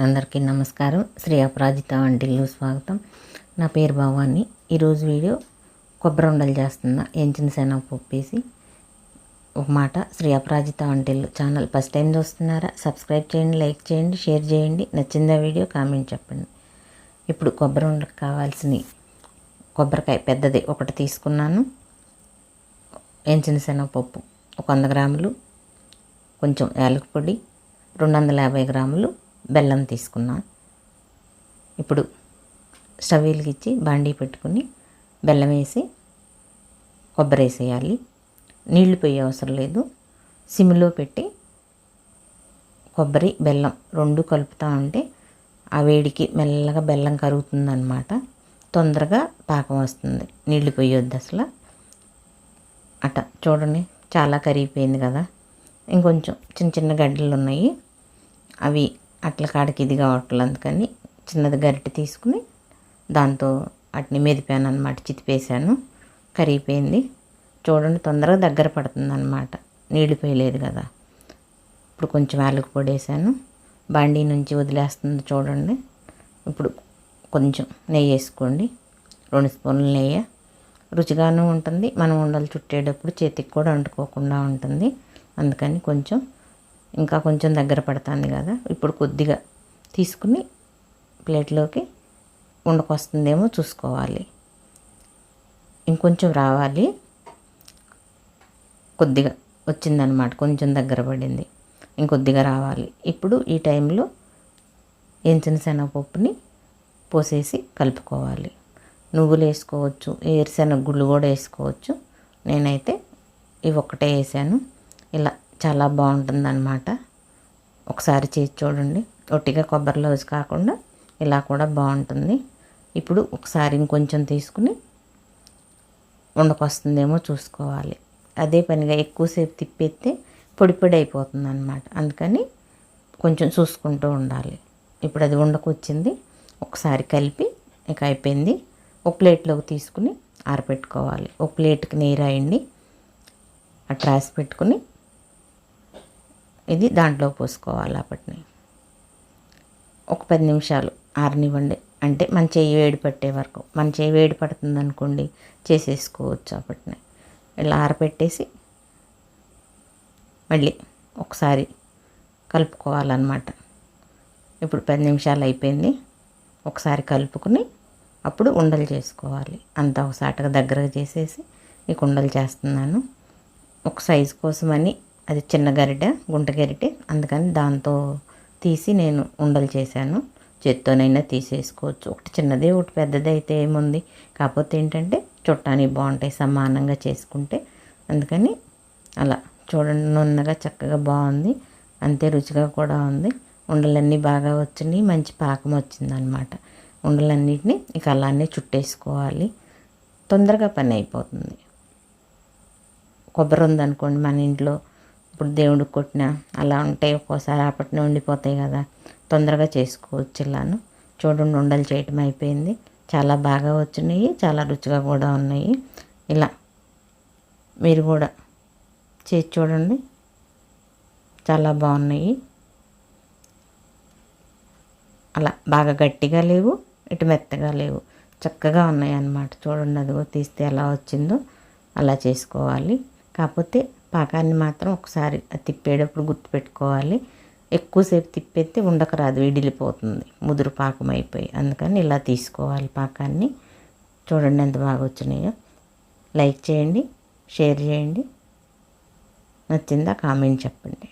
అందరికీ నమస్కారం. శ్రీ అపరాజిత వంటిల్లు స్వాగతం. నా పేరు భవాని. ఈరోజు వీడియో కొబ్బరి ఉండలు చేస్తున్నా. ఎంచిన శనగపప్పు వేసి ఒక మాట. శ్రీ అపరాజిత వంటిల్లు ఛానల్ ఫస్ట్ టైం చూస్తున్నారా? సబ్స్క్రైబ్ చేయండి లైక్ చేయండి షేర్ చేయండి. నచ్చిందా వీడియో కామెంట్ చెప్పండి. ఇప్పుడు కొబ్బరి ఉండలకు కావాల్సిన కొబ్బరికాయ పెద్దది ఒకటి తీసుకున్నాను. ఎంచిన శనగపప్పు? ఒక వంద గ్రాములు. కొంచెం యాలక పొడి రెండు వందల యాభై గ్రాములు. బెల్లం తీసుకున్నాను ఇప్పుడు స్టవ్ వెలిగించి బాండీ పెట్టుకుని బెల్లం వేసి కొబ్బరి వేసేయాలి. నీళ్ళు పోయే అవసరం లేదు. సిమ్లో పెట్టి కొబ్బరి బెల్లం రెండు కలుపుతూ ఉంటే ఆ వేడికి మెల్లగా బెల్లం కరుగుతుందన్నమాట. తొందరగా పాకం వస్తుంది. నీళ్ళు పోయొద్దు అసలు. అట చూడండి చాలా కరిగిపోయింది కదా. ఇంకొంచెం చిన్న చిన్న గడ్డలు ఉన్నాయి అవి అట్ల కాడికి ఇది కావట్లేదు అందుకని చిన్నది గరిటె తీసుకుని దాంతో వాటిని మెదిపాను అనమాట చితిపేసాను కరిగిపోయింది. చూడండి తొందరగా దగ్గర పడుతుంది అనమాట నీళ్ళు పోయలేదు కదా. ఇప్పుడు కొంచెం యాలకు పొడి వేసాను. నుంచి వదిలేస్తుంది చూడండి. ఇప్పుడు కొంచెం నెయ్యి వేసుకోండి. రెండు స్పూన్లు నెయ్యి. రుచిగాను ఉంటుంది. మనం ఉండలు చుట్టేటప్పుడు చేతికి కూడా అంటుకోకుండా ఉంటుంది. అందుకని కొంచెం ఇంకా కొంచెం దగ్గర పడుతుంది కదా. ఇప్పుడు కొద్దిగా తీసుకుని ప్లేట్లోకి ఉండకొస్తుందేమో చూసుకోవాలి. ఇంకొంచెం రావాలి. కొద్దిగా వచ్చిందనమాట కొంచెం దగ్గర పడింది. ఇంకొద్దిగా రావాలి. ఇప్పుడు ఈ టైంలో ఎంచిన శనగపప్పుని పోసేసి కలుపుకోవాలి. నువ్వులు వేసుకోవచ్చు. ఏరుశనగ గుళ్ళు కూడా వేసుకోవచ్చు. నేనైతే ఇవి ఒక్కటే వేసాను. ఇలా చాలా బాగుంటుందన్నమాట. ఒకసారి చేసి చూడండి. ఒట్టిగా కొబ్బరి లోజు కాకుండా ఇలా కూడా బాగుంటుంది. ఇప్పుడు ఒకసారి ఇంకొంచెం తీసుకుని ఉండకొస్తుందేమో చూసుకోవాలి. అదే పనిగా ఎక్కువసేపు తిప్పేస్తే పొడి పొడి అయిపోతుంది అనమాట అందుకని కొంచెం చూసుకుంటూ ఉండాలి. ఇప్పుడు అది ఉండకొచ్చింది. ఒకసారి కలిపి ఇక అయిపోయింది. ఒక ప్లేట్లోకి తీసుకుని ఆరబెట్టుకోవాలి ఒక ప్లేట్కి నీరు అయ్యండి అట్లా రాసి పెట్టుకుని ఇది దాంట్లో పోసుకోవాలి అప్పటిని. ఒక పది నిమిషాలు ఆరనివ్వండి. అంటే మన చేయి వేడి పట్టే వరకు. మన చేయి వేడి పడుతుంది అనుకోండి చేసేసుకోవచ్చు అప్పటిని. ఇలా ఆరబెట్టేసి మళ్ళీ ఒకసారి కలుపుకోవాలన్నమాట. ఇప్పుడు పది నిమిషాలు అయిపోయింది. ఒకసారి కలుపుకుని అప్పుడు ఉండలు చేసుకోవాలి. అంతా ఒకసాటగా దగ్గరగా చేసేసి ఈ ఉండలు చేస్తున్నాను. ఒక సైజు కోసమని అది చిన్న గరిటె గుంట గరిటె. అందుకని దాంతో తీసి నేను ఉండలు చేశాను. చేత్తోనైనా తీసేసుకోవచ్చు. ఒకటి చిన్నది ఒకటి పెద్దది అయితే ఏముంది? కాకపోతే ఏంటంటే చుట్టానికి బాగుంటాయి సమానంగా చేసుకుంటే. అందుకని అలా చూడండి నున్నగా చక్కగా బాగుంది. అంతే రుచిగా కూడా ఉంది. ఉండలన్నీ బాగా వచ్చినాయి మంచి పాకం వచ్చిందనమాట. ఉండలన్నిటిని ఇక అలానే చుట్టేసుకోవాలి. తొందరగా పని అయిపోతుంది. కొబ్బరి ఉందనుకోండి మన ఇంట్లో ఇప్పుడు దేవుడికి కొట్టిన అలా ఉంటాయి ఒక్కోసారి అప్పటినే ఉండిపోతాయి కదా. తొందరగా చేసుకోవచ్చు ఇలాను. చూడండి ఉండలు చేయటం అయిపోయింది. చాలా బాగా వచ్చినాయి చాలా రుచిగా కూడా ఉన్నాయి. ఇలా మీరు కూడా చేసి చూడండి. చాలా బాగున్నాయి. అలా బాగా గట్టిగా లేవు ఇటు మెత్తగా లేవు. చక్కగా ఉన్నాయి అన్నమాట. చూడండి అదిగో తీస్తే ఎలా వచ్చిందో అలా చేసుకోవాలి. కాకపోతే పాకాన్ని మాత్రం ఒకసారి తిప్పేటప్పుడు గుర్తుపెట్టుకోవాలి. ఎక్కువసేపు తిప్పేస్తే ఉండక రాదు విడిలిపోతుంది. ముదురు పాకం అయిపోయి. అందుకని ఇలా తీసుకోవాలి పాకాన్ని. చూడండి ఎంత బాగా వచ్చినాయో. లైక్ చేయండి షేర్ చేయండి. నచ్చిందా కామెంట్ చెప్పండి.